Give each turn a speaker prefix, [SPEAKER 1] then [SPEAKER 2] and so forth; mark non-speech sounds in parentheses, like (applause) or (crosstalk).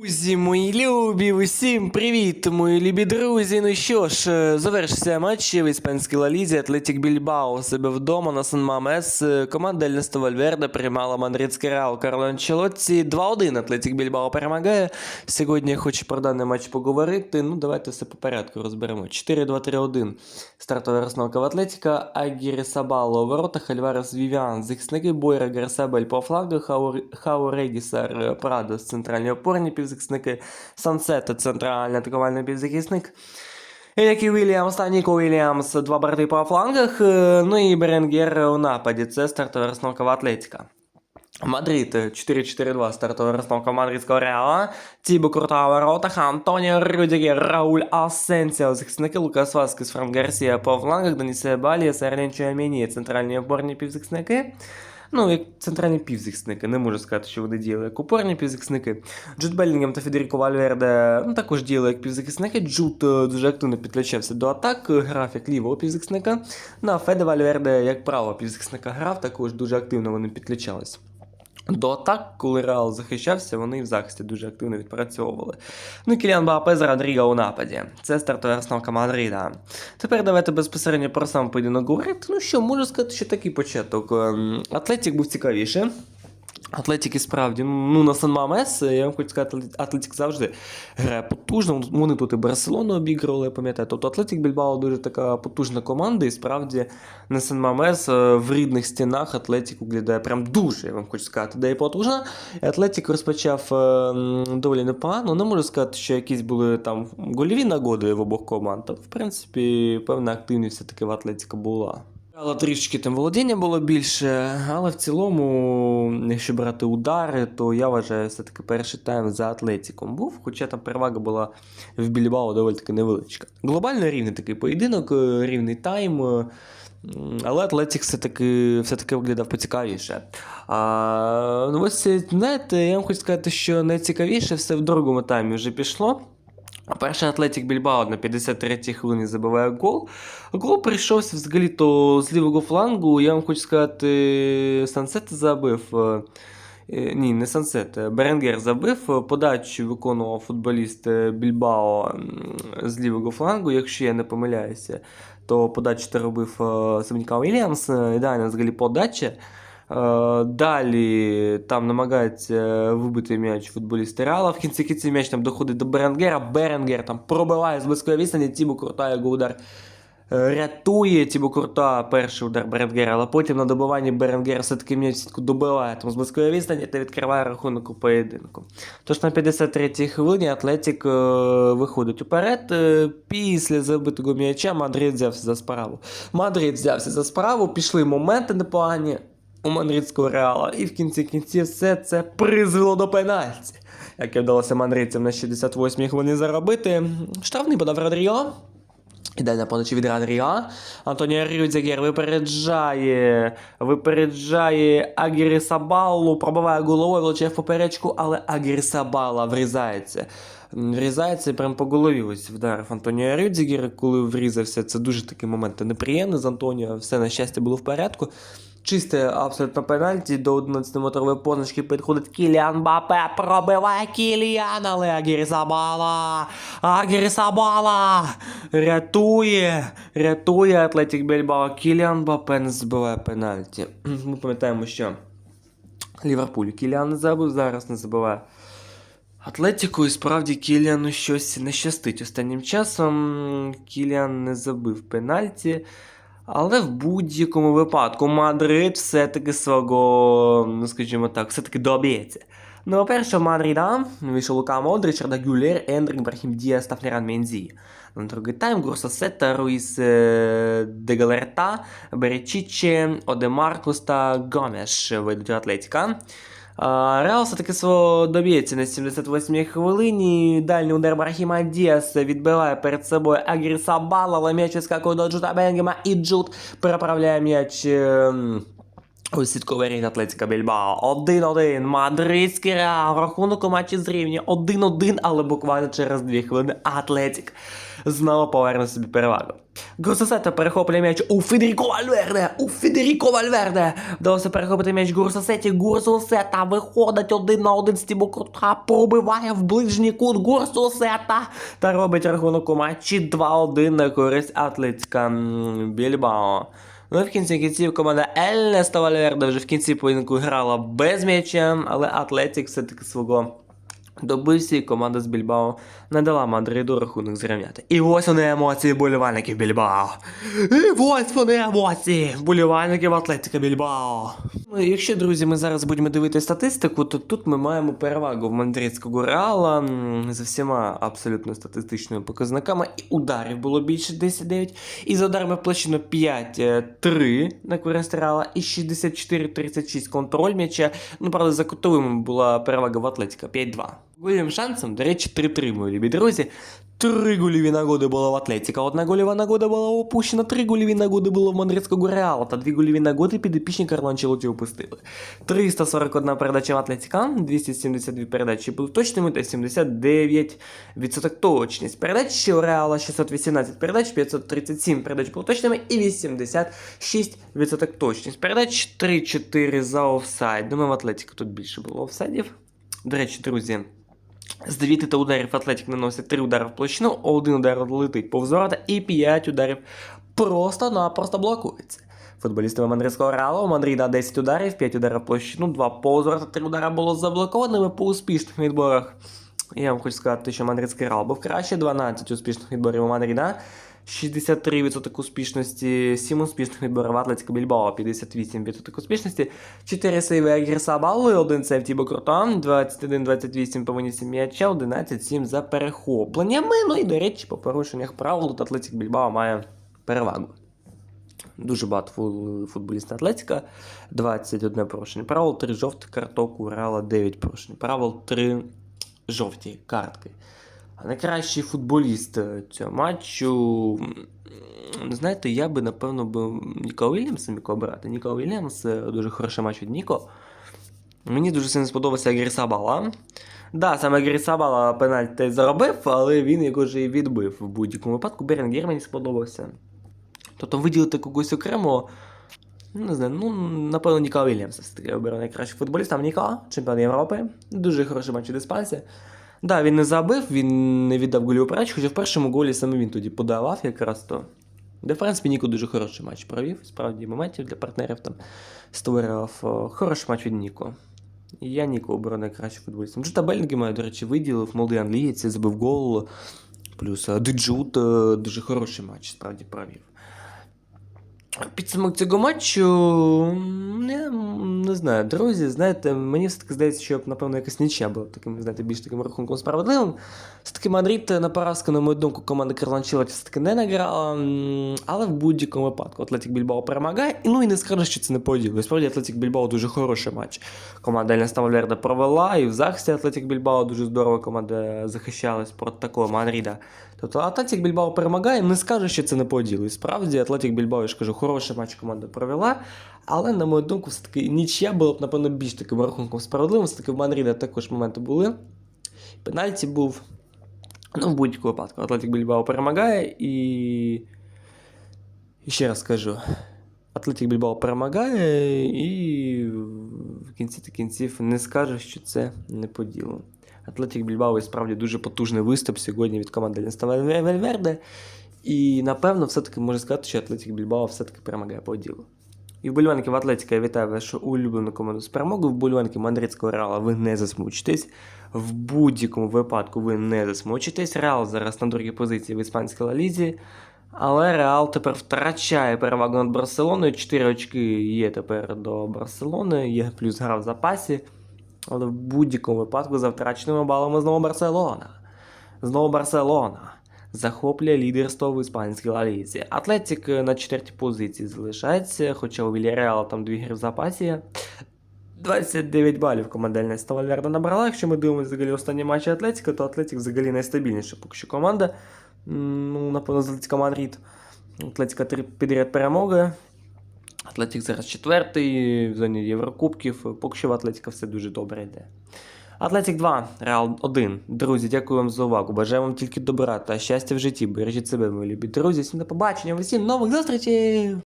[SPEAKER 1] Друзі, мої любі, усім привіт, мої любі друзі. Ну що ж, е, завершився матч в іспанській лалізі. Атлетік Більбао у себе вдома на Сан Мамес. Е, Команда Ельнесто Вальверде приймала мадридський Реал Карло Анчелотті. 2-1 Атлетік Більбао перемагає. Сьогодні я хочу про даний матч поговорити. Ну, давайте все по порядку розберемо. 4-2-3-1. Стартова розновка в Атлетіка. Агірі Сабало у воротах, Альварес Вівіан, захисники Бойра Гарсабель по флангах, Хау, Хау Регісар е, Прадос, центральні опорні півзахисники, Сансета, центральний атакувальний півзахисник. Які Вільямс та Ніко Вільямс, два брати по флангах, е, ну і Беренгер у нападі. Це стартова розновка в Атлетіка. Мадрид 4-4-2 стартова розстановка мадридського Реала. Тібо Курта у воротах, Антоніо Рюдігер, Рауль Асенсіо, захисники Лукас Васкес, Франк Гарсія по флангах, Данісе Балі, Серленчо Аміні, центральні опорні півзахисники. Ну, як центральні півзахисники, не можу сказати, що вони діяли як опорні півзахисники. Джуд Беллінгем та Федеріко Вальверде ну, також діяли як півзахисники. Джуд е, дуже активно підключався до атак, е, грав як лівого півзахисника. Ну, а Феде Вальверде як правого півзахисника грав, також дуже активно вони підключались. До атак, коли Реал захищався, вони в захисті дуже активно відпрацьовували. Ну і Кіліан Баапе з Родріго у нападі. Це стартова основка Мадрида. Тепер давайте безпосередньо про сам поєдинок говорити. Ну що, можу сказати, що такий початок. Ем, Атлетік був цікавіше. Атлетік і справді, ну на Сан Мамес, я вам хочу сказати, Атлетік завжди грає потужно. Вони тут і Барселону обігрували, я пам'ятаю. Тобто Атлетік Більбао дуже така потужна команда, і справді на Сан Мамес е, в рідних стінах Атлетік виглядає прям дуже, я вам хочу сказати, де і потужна. Атлетік розпочав е, доволі непогано. Не можу сказати, що якісь були там гольові нагоди в обох команд. В принципі, певна активність все-таки в Атлетіка була. Але трішки там володіння було більше, але в цілому, якщо брати удари, то я вважаю, все-таки перший тайм за Атлетіком був, хоча там перевага була в Більбао доволі таки невеличка. Глобально рівний такий поєдинок, е, рівний тайм. е, Але Атлетік все-таки, все-таки виглядав поцікавіше. А, ну ось, знаєте, я вам хочу сказати, що найцікавіше все в другому таймі вже пішло. Перший Атлетік Більбао на 53-й хвилині забиває гол. Гол прийшовся взагалі то з лівого флангу. Я вам хочу сказати, Сансет забив. е, е, Ні, не Сансет. е, Беренгер забив. Подачу виконував футболіст Більбао з лівого флангу, якщо я не помиляюся, то подачу робив Семенка Вільямс. Ідеальна взагалі подача. Е, Далі там намагається вибити м'яч футболісти Реала. В кінці кінці м'яч там доходить до Беренгера. Беренгер там пробиває з близької відстані. Тібо Курта його удар е, рятує. Тібо Курта перший удар Беренгера, але потім на добиванні Беренгера все-таки м'яч сітку добиває там з близької відстані та відкриває рахунок у поєдинку. Тож на 53-й хвилині Атлетік е, виходить уперед. Е, Після забитого м'яча Мадрид взявся за справу. Мадрид взявся за справу, пішли моменти непогані у мадридського реала. І в кінці кінців все це призвело до пенальті. Яке вдалося мандридцям на 68-й хвилині заробити. Штрафний подав Родріо. Ідеальна подача від Родріо. Антоніо Рюдзігер випереджає, випереджає Агірі Сабалу, пробиває головою, влучає в поперечку, але Агірі Сабала врізається. Врізається прям по голові ось вдарив Антоніо Рюдзігер, коли врізався. Це дуже такий момент неприємний з Антоніо. Все на щастя було в порядку. Чисте абсолютно пенальті до 11-метрової позначки підходить Кіліан Бапе, пробиває Кіліан, але Агірі Сабала, Агірі Сабала рятує, рятує Атлетік Бельбао. Кіліан Бапе не збиває пенальті. (clears throat) Ми пам'ятаємо, що Ліверпуль Кіліан не забив, зараз не забиває. Атлетіку і справді Кіліану щось не щастить. Останнім часом Кіліан не забив пенальті. Але в будь-якому випадку Мадрид все-таки свого, ну скажімо так, все-таки доб'ється. Ну, по-перше, в Мадрида вийшов Лука Модрич, Рада Гюлер, Ендрік, Брахім Діас та Флеран Мензі. На другий тайм Гурса Сета, Руїс е, Дегалерта, Беречіче, Одемаркус та Гомеш вийдуть у Атлетіка. А, Реал все-таки свого доб'ється на 78-й хвилині. Дальній удар Брахіма Діаса відбиває перед собою Агір Сабала, але м'яч вискакує до Джута Бенгема, і Джут переправляє м'яч Ось сітковий Атлетика Більбао. 1-1. Мадридський реал. Рахунок у матчі зрівнює 1-1, але буквально через 2 хвилини Атлетик знову поверне собі перевагу. Гурсасета перехоплює м'яч у Федеріко Вальверде. У Федеріко Вальверде. Вдалося перехопити м'яч Гурсасеті. Гурсусета виходить один на один з Тібо Крута. Пробиває в ближній кут Гурсусета. Та робить рахунок у матчі 2-1 на користь Атлетика Більбао. Ну і в кінці кінців команда Ельнеста Вальверде вже в кінці поєдинку грала без м'яча, але Атлетик все-таки свого добився і команда з Більбао не дала Мадриду рахунок зрівняти. І ось вони емоції болівальників Більбао. І ось вони емоції болівальників Атлетика Більбао. Ну, Якщо, друзі, ми зараз будемо дивитися статистику, то тут ми маємо перевагу в мадридського реала за всіма абсолютно статистичними показниками. І ударів було більше 10-9, і за ударами в 5-3 на користь реала, і 64-36 контроль м'яча. Ну, правда, за кутовими була перевага в Атлетика 5-2. Голівим шансом, до речі, 3-3, мої любі друзі. Три гольові нагоди було в Атлетика, одна гольова нагода була опущена, три гольові нагоди було в Мадридського Реала, та дві гольові нагоди підопічні Карло Анчелоті опустили. 341 передача в Атлетика, 272 передачі були точними та 79% точність. Передач у Реала 618 передач, 537 передач були точними і 86% точність. Передач 3-4 за офсайд. Думаю, в Атлетика тут більше було офсайдів. До речі, друзі, з 9 ударів Атлетик наносить 3 удари в площину, один удар летить повз ворота і 5 ударів просто-напросто блокується. Футболістами Мадридського Реалу у Мадрида 10 ударів, 5 ударів в площину, 2 повз ворота, 3 удари було заблокованими по успішних відборах. Я вам хочу сказати, що Мадридський Реал був краще, 12 успішних відборів у Мадрида, 63% успішності, 7 успішних відборів Атлетика Більбао, 58% успішності, 4 сейви Агірса Балли, 1 сейв Тібо Крутан, 21-28 по винісі м'яча, 11-7 за перехопленнями. Ну і, до речі, по порушеннях правил тут Атлетик Більбао має перевагу. Дуже багато фу- футболістів Атлетика, 21 порушення правил, 3 жовті карток, у Реала 9 порушень правил, 3 жовті картки. Найкращий футболіст е, цього матчу. Знаєте, я би, напевно, би Ніко Вільямса міг обрати. Ніко Вільямс е, дуже хороший матч від Ніко. Мені дуже сильно сподобався Грісабала. Да, саме Грісабала пенальті заробив, але він його ж і відбив в будь-якому випадку. Беренгер мені сподобався. Тобто виділити когось окремо. Не знаю, ну, напевно, Ніка Вільямса все-таки обирав найкращих футболістів. Ніка, чемпіон Європи. Дуже хороший матч від Іспанції. Да, він не забив, він не віддав голіву передачу, хоча в першому голі саме він тоді подавав якраз то. Де, в принципі, Ніко дуже хороший матч провів. Справді моментів для партнерів там створював. Хороший матч від Ніко. Я Ніко оберу найкращим футболістом. Джута Белінгема, до речі, виділив, молодий англієць, забив гол. Плюс е, Деджут е, дуже хороший матч, справді провів. Підсумок цього матчу. Я не знаю, друзі, знаєте, мені все-таки здається, що напевно якась нічия була таким, знаєте, більш таким рахунком справедливим. Все-таки Мадрид на поразку, на мою думку, команда Карло все-таки не награла, але в будь-якому випадку Атлетик Більбао перемагає. І ну і не скажу, що це не поділо. Справді Атлетик Більбао дуже хороший матч. Команда Ельнеста Вальверде провела, і в захисті Атлетик Більбао дуже здорово команда захищалась проти такого Мадрида. Тобто Атлетик Більбао перемагає, не скажу, що це не поділо. І справді Атлетик Більбао, я ж кажу, хороший матч команда провела. Але, на мою думку, все-таки нічия була б, напевно, більш таким рахунком справедливим. Все-таки в Мадрида також моменти були. Пенальті був. Ну, в будь-якому випадку. Атлетик Більбао перемагає і. І ще раз скажу. Атлетик Більбао перемагає, і в кінці та кінців не скаже, що це не по. Атлетик Більбао і справді дуже потужний виступ сьогодні від команди Ленста Вельверде. І напевно, все-таки можу сказати, що Атлетик Більбао все-таки перемагає по ділу. І вболівальників Атлетика я вітаю вашу улюблену команду з перемогою. Вболівальники Мадридського Реала ви не засмучитесь. В будь-якому випадку ви не засмучитесь. Реал зараз на другій позиції в іспанській лалізі. Але Реал тепер втрачає перевагу над Барселоною. 4 очки є тепер до Барселони, є плюс гра в запасі. Але в будь-якому випадку за втраченими балами знову Барселона. Знову Барселона захоплює лідерство в іспанській лалізі. Атлетик на четвертій позиції залишається, хоча у Вільяреала там дві гри в запасі. 29 балів команда Ельнеста набрала. Якщо ми дивимося взагалі останні матчі Атлетика, то Атлетик взагалі найстабільніша поки що команда. Ну, напевно, з Атлетика Мадрид. Атлетика три підряд перемоги. Атлетік зараз четвертий в зоні Єврокубків. Поки що в Атлетика все дуже добре йде. Атлетік 2, Реал 1. Друзі, дякую вам за увагу. Бажаю вам тільки добра та щастя в житті. Бережіть себе, мої любі друзі. Всім до побачення, усім нових зустрічей!